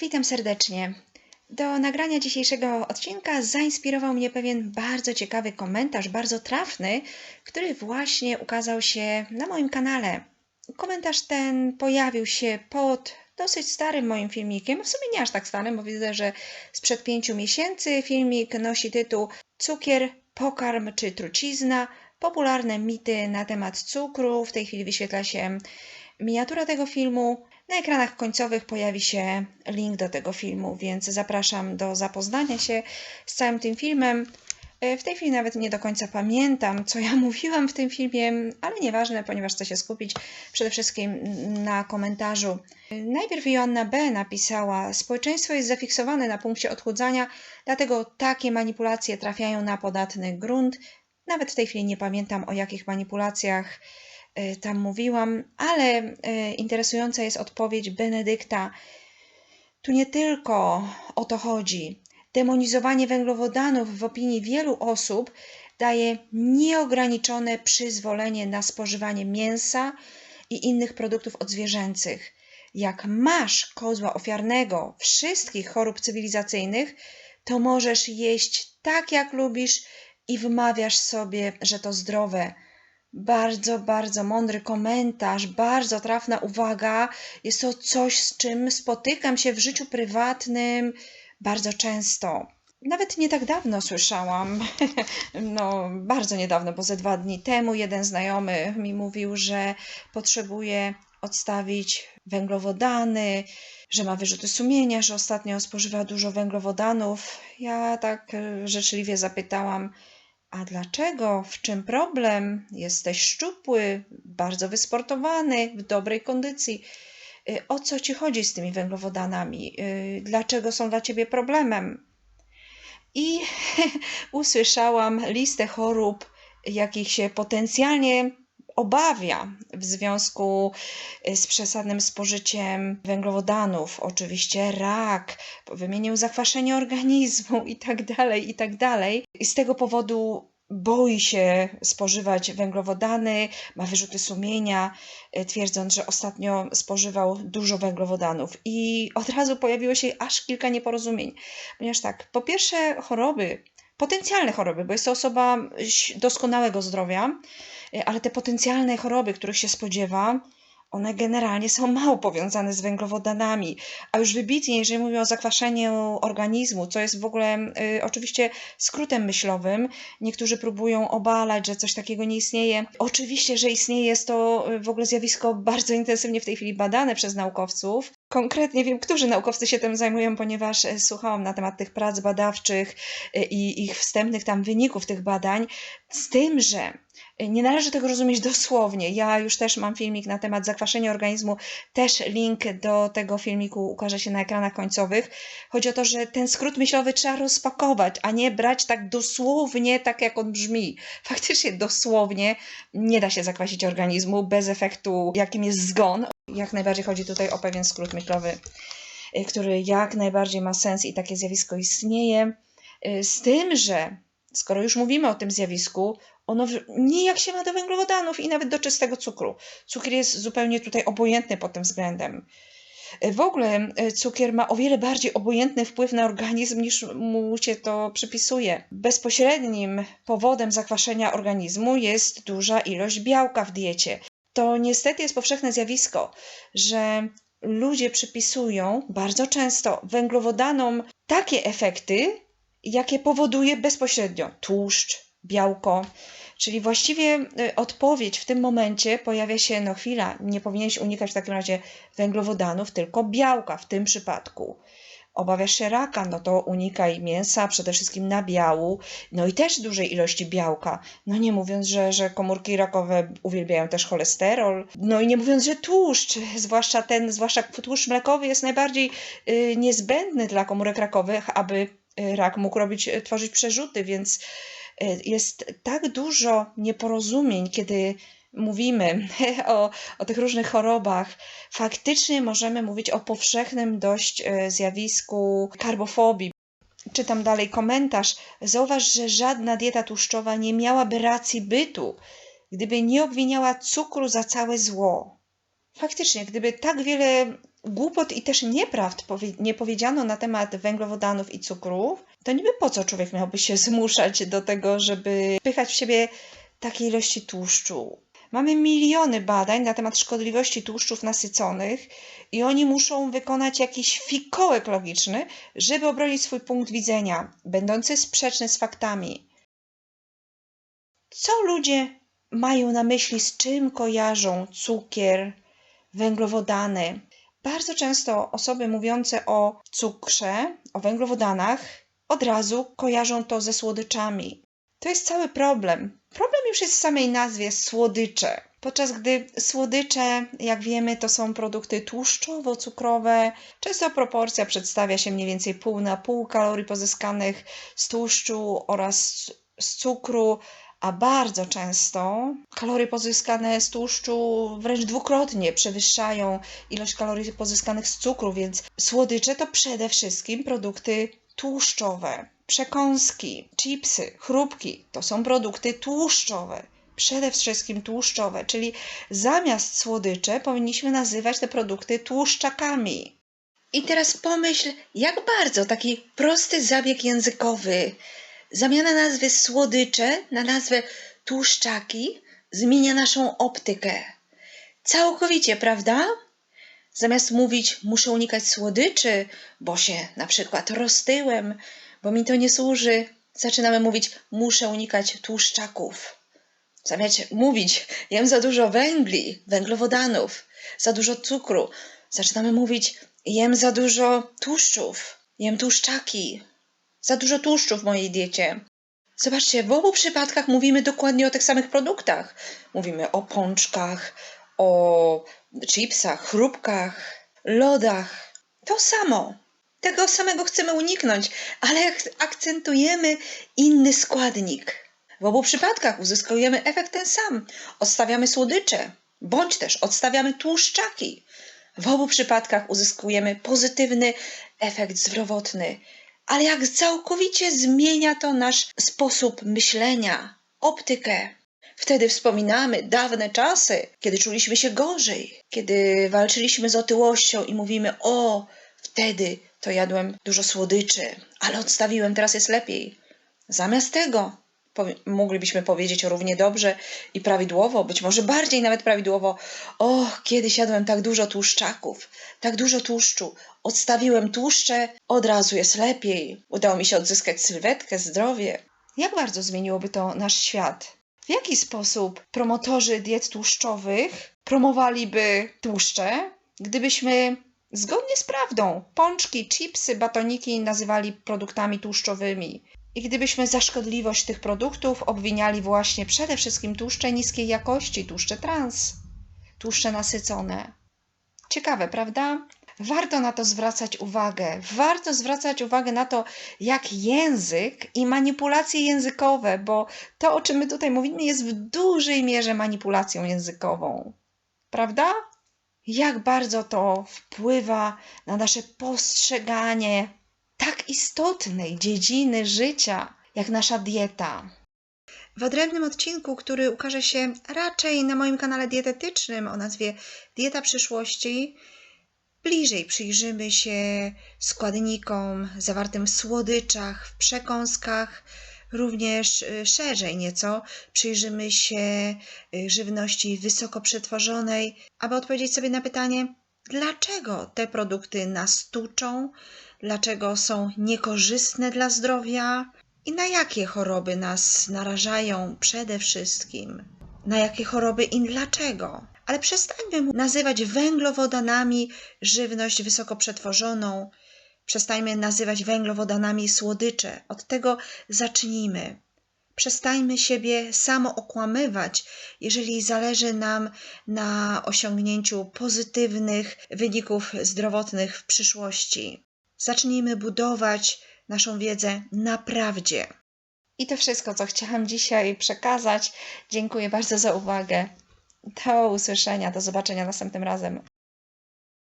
Witam serdecznie. Do nagrania dzisiejszego odcinka zainspirował mnie pewien bardzo ciekawy komentarz, bardzo trafny, który właśnie ukazał się na moim kanale. Komentarz ten pojawił się pod dosyć starym moim filmikiem, w sumie nie aż tak starym, bo widzę, że sprzed pięciu miesięcy filmik nosi tytuł Cukier, pokarm czy trucizna? Popularne mity na temat cukru. W tej chwili wyświetla się miniatura tego filmu. Na ekranach końcowych pojawi się link do tego filmu, więc zapraszam do zapoznania się z całym tym filmem. E, W tej chwili nawet nie do końca pamiętam, co ja mówiłam w tym filmie, ale nieważne, ponieważ chcę się skupić przede wszystkim na komentarzu. E, Najpierw Joanna B. napisała: Społeczeństwo jest zafiksowane na punkcie odchudzania, dlatego takie manipulacje trafiają na podatny grunt. Nawet w tej chwili nie pamiętam o jakich manipulacjach tam mówiłam, ale e, interesująca jest odpowiedź Benedykta. Tu nie tylko o to chodzi. Demonizowanie węglowodanów w opinii wielu osób daje nieograniczone przyzwolenie na spożywanie mięsa i innych produktów odzwierzęcych. Jak masz kozła ofiarnego wszystkich chorób cywilizacyjnych, to możesz jeść tak, jak lubisz i wmawiasz sobie, że to zdrowe. Bardzo, bardzo mądry komentarz, bardzo trafna uwaga. Jest to coś, z czym spotykam się w życiu prywatnym bardzo często. Nawet nie tak dawno słyszałam, no bardzo niedawno, bo ze dwa dni temu jeden znajomy mi mówił, że potrzebuje odstawić węglowodany, że ma wyrzuty sumienia, że ostatnio spożywa dużo węglowodanów. Ja tak e, życzliwie zapytałam, a dlaczego? W czym problem? Jesteś szczupły, bardzo wysportowany, w dobrej kondycji. Y, O co ci chodzi z tymi węglowodanami? Y, Dlaczego są dla ciebie problemem? I usłyszałam listę chorób, jakich się potencjalnie obawia w związku y, z przesadnym spożyciem węglowodanów. Oczywiście rak, wymienił zakwaszenie organizmu i tak dalej, i tak. I z tego powodu boi się spożywać węglowodany, ma wyrzuty sumienia, y, twierdząc, że ostatnio spożywał dużo węglowodanów. I od razu pojawiło się aż kilka nieporozumień. Ponieważ tak, po pierwsze choroby, potencjalne choroby, bo jest to osoba doskonałego zdrowia, y, ale te potencjalne choroby, których się spodziewa, one generalnie są mało powiązane z węglowodanami, a już wybitnie, jeżeli mówimy o zakwaszeniu organizmu, co jest w ogóle y, oczywiście skrótem myślowym, niektórzy próbują obalać, że coś takiego nie istnieje. Oczywiście, że istnieje, jest to y, w ogóle zjawisko bardzo intensywnie w tej chwili badane przez naukowców. Konkretnie wiem, którzy naukowcy się tym zajmują, ponieważ y, słuchałam na temat tych prac badawczych y, i ich wstępnych tam wyników tych badań, z tym, że nie należy tego rozumieć dosłownie. Ja już też mam filmik na temat zakwaszenia organizmu, też link do tego filmiku ukaże się na ekranach końcowych. Chodzi o to, że ten skrót myślowy trzeba rozpakować, a nie brać tak dosłownie, tak jak on brzmi. Faktycznie dosłownie nie da się zakwasić organizmu bez efektu, jakim jest zgon. Jak najbardziej chodzi tutaj o pewien skrót myślowy, y, który jak najbardziej ma sens i takie zjawisko istnieje. Y, Z tym, że skoro już mówimy o tym zjawisku, ono w- nijak się ma do węglowodanów i nawet do czystego cukru. Cukier jest zupełnie tutaj obojętny pod tym względem. Y, W ogóle y, cukier ma o wiele bardziej obojętny wpływ na organizm niż mu się to przypisuje. Bezpośrednim powodem zakwaszenia organizmu jest duża ilość białka w diecie. To niestety jest powszechne zjawisko, że ludzie przypisują bardzo często węglowodanom takie efekty, jakie powoduje bezpośrednio tłuszcz, białko. Czyli właściwie y, odpowiedź w tym momencie pojawia się, no chwila, nie powinieneś unikać w takim razie węglowodanów, tylko białka w tym przypadku. Obawiasz się raka, no to unikaj mięsa, przede wszystkim nabiału, no i też dużej ilości białka. No nie mówiąc, że, że komórki rakowe uwielbiają też cholesterol, no i nie mówiąc, że tłuszcz, zwłaszcza ten, zwłaszcza tłuszcz mlekowy jest najbardziej y, niezbędny dla komórek rakowych, aby y, rak mógł robić, y, tworzyć przerzuty, więc jest tak dużo nieporozumień, kiedy mówimy o, o tych różnych chorobach. Faktycznie możemy mówić o powszechnym dość y, zjawisku karbofobii. Czytam dalej komentarz. Zauważ, że żadna dieta tłuszczowa nie miałaby racji bytu, gdyby nie obwiniała cukru za całe zło. Faktycznie, gdyby tak wiele głupot i też nieprawd powie- nie powiedziano na temat węglowodanów i cukrów, to niby po co człowiek miałby się zmuszać do tego, żeby pychać w siebie takiej ilości tłuszczu? Mamy miliony badań na temat szkodliwości tłuszczów nasyconych i oni muszą wykonać jakiś fikołek logiczny, żeby obronić swój punkt widzenia, będący sprzeczny z faktami. Co ludzie mają na myśli, z czym kojarzą cukier, węglowodany? Bardzo często osoby mówiące o cukrze, o węglowodanach, od razu kojarzą to ze słodyczami. To jest cały problem. Problem już jest w samej nazwie słodycze. Podczas gdy słodycze, jak wiemy, to są produkty tłuszczowo-cukrowe, często proporcja przedstawia się mniej więcej pół na pół kalorii pozyskanych z tłuszczu oraz z cukru, a bardzo często kalorie pozyskane z tłuszczu wręcz dwukrotnie przewyższają ilość kalorii pozyskanych z cukru, więc słodycze to przede wszystkim produkty tłuszczowe. Przekąski, chipsy, chrupki to są produkty tłuszczowe. Przede wszystkim tłuszczowe, czyli zamiast słodycze powinniśmy nazywać te produkty tłuszczakami. I teraz pomyśl, jak bardzo taki prosty zabieg językowy, zamiana nazwy słodycze na nazwę tłuszczaki zmienia naszą optykę. Całkowicie, prawda? Zamiast mówić, muszę unikać słodyczy, bo się na przykład roztyłem, bo mi to nie służy, zaczynamy mówić, muszę unikać tłuszczaków. Zamiast mówić, jem za dużo węgli, węglowodanów, za dużo cukru, zaczynamy mówić, jem za dużo tłuszczów, jem tłuszczaki, za dużo tłuszczu w mojej diecie. Zobaczcie, w obu przypadkach mówimy dokładnie o tych samych produktach. Mówimy o pączkach, o chipsach, chrupkach, lodach. To samo. Tego samego chcemy uniknąć, ale ak- akcentujemy inny składnik. W obu przypadkach uzyskujemy efekt ten sam. Odstawiamy słodycze, bądź też odstawiamy tłuszczaki. W obu przypadkach uzyskujemy pozytywny efekt zdrowotny. Ale jak całkowicie zmienia to nasz sposób myślenia, optykę. Wtedy wspominamy dawne czasy, kiedy czuliśmy się gorzej, kiedy walczyliśmy z otyłością i mówimy: O, wtedy to jadłem dużo słodyczy, ale odstawiłem, teraz jest lepiej. Zamiast tego moglibyśmy powiedzieć równie dobrze i prawidłowo, być może bardziej nawet prawidłowo: O, kiedyś jadłem tak dużo tłuszczaków, tak dużo tłuszczu, odstawiłem tłuszcze, od razu jest lepiej, udało mi się odzyskać sylwetkę, zdrowie. Jak bardzo zmieniłoby to nasz świat? W jaki sposób promotorzy diet tłuszczowych promowaliby tłuszcze, gdybyśmy zgodnie z prawdą pączki, chipsy, batoniki nazywali produktami tłuszczowymi? I gdybyśmy za szkodliwość tych produktów obwiniali właśnie przede wszystkim tłuszcze niskiej jakości, tłuszcze trans, tłuszcze nasycone. Ciekawe, prawda? Warto na to zwracać uwagę. Warto zwracać uwagę na to, jak język i manipulacje językowe, bo to, o czym my tutaj mówimy, jest w dużej mierze manipulacją językową. Prawda? Jak bardzo to wpływa na nasze postrzeganie tak istotnej dziedziny życia, jak nasza dieta. W odrębnym odcinku, który ukaże się raczej na moim kanale dietetycznym o nazwie Dieta przyszłości, bliżej przyjrzymy się składnikom zawartym w słodyczach, w przekąskach, również y, szerzej nieco przyjrzymy się y, żywności wysoko przetworzonej, aby odpowiedzieć sobie na pytanie, dlaczego te produkty nas tuczą, dlaczego są niekorzystne dla zdrowia i na jakie choroby nas narażają przede wszystkim. Na jakie choroby i dlaczego? Ale przestańmy nazywać węglowodanami żywność wysoko przetworzoną. Przestańmy nazywać węglowodanami słodycze. Od tego zacznijmy. Przestańmy siebie samo okłamywać, jeżeli zależy nam na osiągnięciu pozytywnych wyników zdrowotnych w przyszłości. Zacznijmy budować naszą wiedzę na prawdzie. I to wszystko, co chciałam dzisiaj przekazać. Dziękuję bardzo za uwagę. Do usłyszenia, do zobaczenia następnym razem.